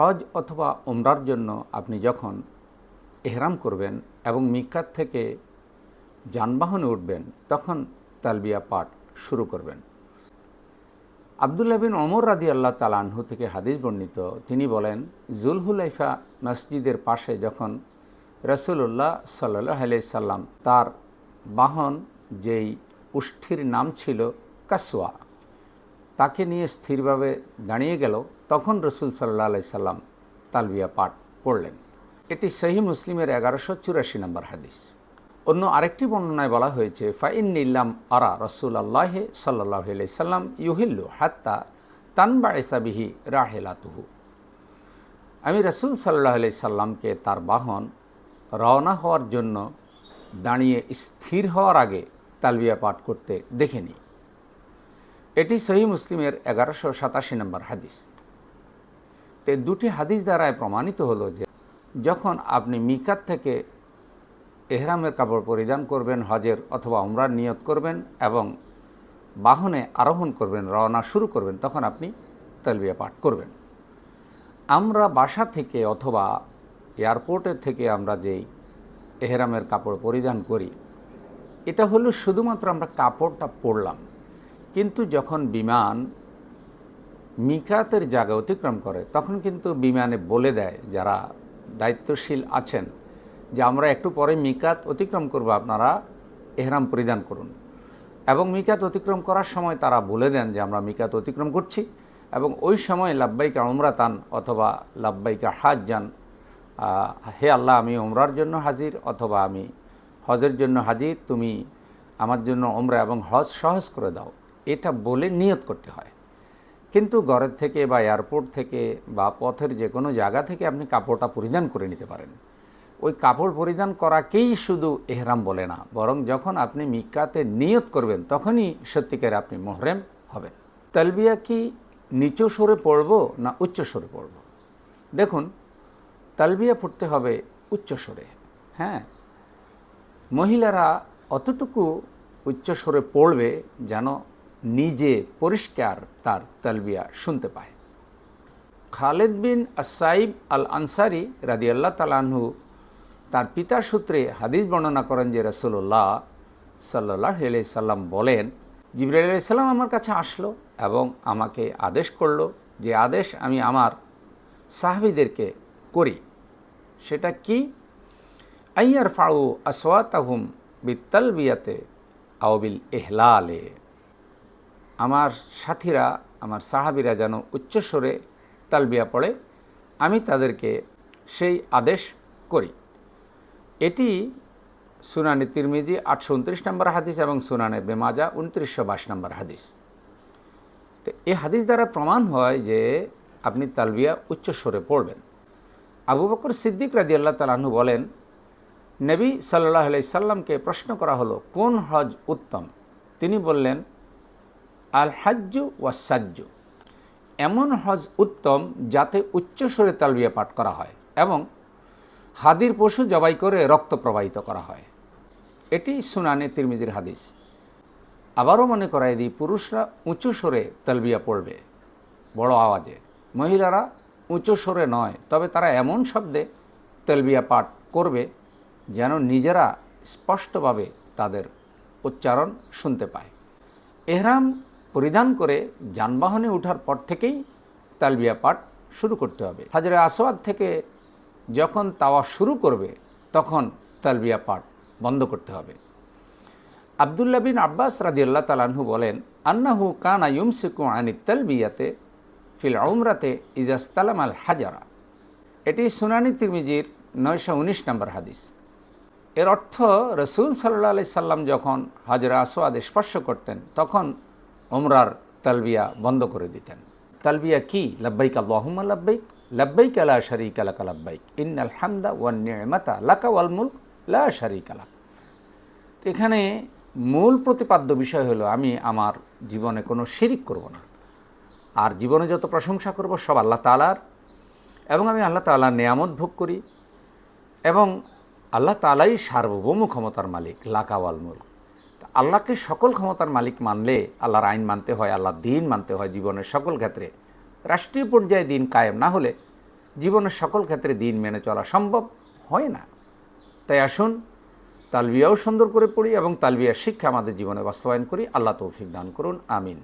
হজ অথবা ওমরার জন্য আপনি যখন এহরাম করবেন এবং মিকাত থেকে যানবাহনে উঠবেন, তখন তালবিয়া পাঠ শুরু করবেন। আবদুল্লাহ বিন অমর রাদি আল্লাহ তালানহু থেকে হাদিস বর্ণিত। তিনি বলেন, জুলহুলাইফা মসজিদের পাশে যখন রসুল্লাহ সাল্লাহ সাল্লাম তার বাহন, যেই উষ্ঠির নাম ছিল কাসওয়া তাকে নিয়ে স্থিরভাবে দাঁড়িয়ে গেল, তখন রসুল আলাই সাল্লাম তালবিয়া পাঠ পড়লেন। এটি সহি মুসলিমের এগারোশো চুরাশি নম্বর হাদিস। অন্য আরেকটি বর্ণনায় বলা হয়েছে ফাইন নিল্লাম আরা রসুল আল্লাহ সাল্লাহ সাল্লাম ইউহিল্লু হাত্তা তানবা এসাবিহি রাহেলাতুহু। আমি রসুল সাল্লাহ সাল্লামকে তার বাহন রওনা হওয়ার জন্য দাঁড়িয়ে স্থির হওয়ার আগে তালবিয়া পাঠ করতে দেখেনি এটি সহি মুসলিমের এগারোশো সাতাশি নম্বর হাদিস। তে দুটি হাদিস দ্বারায় প্রমাণিত হলো যে, যখন আপনি মিকাত থেকে এহরামের কাপড় পরিধান করবেন, হজের অথবা উমরার নিয়ত করবেন এবং বাহনে আরোহণ করবেন, রওনা শুরু করবেন, তখন আপনি তালবিয়া পাঠ করবেন। আমরা বাসা থেকে অথবা এয়ারপোর্টের থেকে আমরা যেই এহরামের কাপড় পরিধান করি, এটা হলো শুধুমাত্র আমরা কাপড়টা পরলাম। কিন্তু যখন বিমান মিকাতের জায়গা অতিক্রম করে, তখন কিন্তু বিমানে বলে দেয় যারা দায়িত্বশীল আছেন যে আমরা একটু পরে মিকাত অতিক্রম করব, আপনারা এহরাম পরিধান করুন। এবং মিকাত অতিক্রম করার সময় তারা বলে দেন যে আমরা মিকাত অতিক্রম করছি এবং ওই সময় লাব্বাইকা তান অথবা লাব্বাইকা হাজ যান হে আল্লাহ আমি ওমরার জন্য হাজির অথবা আমি হজের জন্য হাজির, তুমি আমার জন্য ওমরা এবং হজ সহজ করে দাও। এটা বলে নিয়ত করতে হয়। কিন্তু ঘরের থেকে বা এয়ারপোর্ট থেকে বা পথের যে কোনো জায়গা থেকে আপনি কাপড়টা পরিধান করে নিতে পারেন। ওই কাপড় পরিধান করাকেই শুধু এহরাম বলে না, বরং যখন আপনি মিকাতে নিয়ত করবেন, তখনই সত্যিকারে আপনি মোহরেম হবেন। তালবিয়া কি নিচু সরে পড়ব না উচ্চ সরে পড়ব? দেখুন, তালবিয়া পড়তে হবে উচ্চ সরে হ্যাঁ? মহিলারা অতটুকু উচ্চ সরে পড়বে যেন নিজে পরিষ্কার তার তালবিয়া শুনতে পায়। খালেদ বিন আসাইব আল আনসারি রাদি আল্লাহ তালাহু তার পিতা সূত্রে হাদিস বর্ণনা করেন যে রসুল্লাহ সাল্লাহ সাল্লাম বলেন, জিবরাইল সাল্লাম আমার কাছে আসলো এবং আমাকে আদেশ করল যে আদেশ আমি আমার সাহাবিদেরকে করি। সেটা কি? আইয়ার ফাউ আসওয়াতাহুম বিত্তাল বিয়াতে আওবিল এহলালে আমার সাথীরা, আমার সাহাবিরা যেন উচ্চস্বরে তালবিয়া পড়ে, আমি তাদেরকে সেই আদেশ করি। এটি সুনানি তিরমিজি আটশো উনত্রিশ নম্বর হাদিস এবং সুনানে বেমাজা উনত্রিশশো বাইশ নম্বর হাদিস। তো এই হাদিস দ্বারা প্রমাণ হয় যে আপনি তালবিয়া উচ্চস্বরে পড়বেন। আবু বকর সিদ্দিক রাজি আল্লাহ তালাহু বলেন, নবী সাল্লাহ আলাই সাল্লামকে প্রশ্ন করা হলো, কোন হজ উত্তম? তিনি বললেন আল হাজ্জু ওয়াসাজ্জু এমন হজ উত্তম যাতে উচ্চ উচ্চস্বরে তালবিয়া পাঠ করা হয় এবং হাদির পশু জবাই করে রক্ত প্রবাহিত করা হয়। এটি সুনানে তিরমিজির হাদিস। আবারও মনে করাই দিই, পুরুষরা উঁচু স্বরে তালবিয়া পড়বে, বড় আওয়াজে। মহিলারা উঁচু স্বরে নয়, তবে তারা এমন শব্দে তেলবিয়া পাঠ করবে যেন নিজেরা স্পষ্টভাবে তাদের উচ্চারণ শুনতে পায়। এহরাম পরিধান করে যানবাহনে ওঠার পর থেকেই তালবিয়া পাঠ শুরু করতে হবে। হাজরে আসওয়াদ থেকে যখন তাওয়া শুরু করবে, তখন তালবিয়া পাঠ বন্ধ করতে হবে। আবদুল্লা বিন আব্বাস রাজিউল্লাহ তালাহু বলেন, আন্নাহু কানা ইউমসিকু আনি তালবিয়াতে ফিল উমরাতে ইজাস্তালাম আল হাজারা। এটি সুনানি তিরমিজির নয়শো উনিশ নম্বর হাদিস। এর অর্থ রসুল সাল্লা সাল্লাম যখন হাজরা আসোয়াদ স্পর্শ করতেন, তখন ওমরার তালবিয়া বন্ধ করে দিতেন। তালবিয়া কি? লাব্বাইক আল্লাহমা লাব্বাইক লাব্বাইক আলা শরিক আলাকা লাব্বাইক। ইন আলহামদা ওয়ান নিয়মাতা লাকা ওয়াল মুলক লা শরিক আলা এখানে মূল প্রতিপাদ্য বিষয় হলো, আমি আমার জীবনে কোনো শিরিক করব না। আর জীবনে যত প্রশংসা করব সব আল্লাহ তালার এবং আমি আল্লাহ তালার নেয়ামত ভোগ করি। এবং আল্লাহ তালাই সার্বভৌম ক্ষমতার মালিক লাকাওয়াল মুল আল্লাহকে সকল ক্ষমতার মালিক মানলে আল্লাহর আইন মানতে হয়, আল্লাহর দিন মানতে হয় জীবনের সকল ক্ষেত্রে। রাষ্ট্রীয় পর্যায়ে দিন কায়েম না হলে জীবনের সকল ক্ষেত্রে দিন মেনে চলা সম্ভব হয় না। তাই আসুন, তালবিয়াও সুন্দর করে পড়ি এবং তালবিয়ার শিক্ষা আমাদের জীবনে বাস্তবায়ন করি। আল্লাহ তৌফিক দান করুন, আমিন।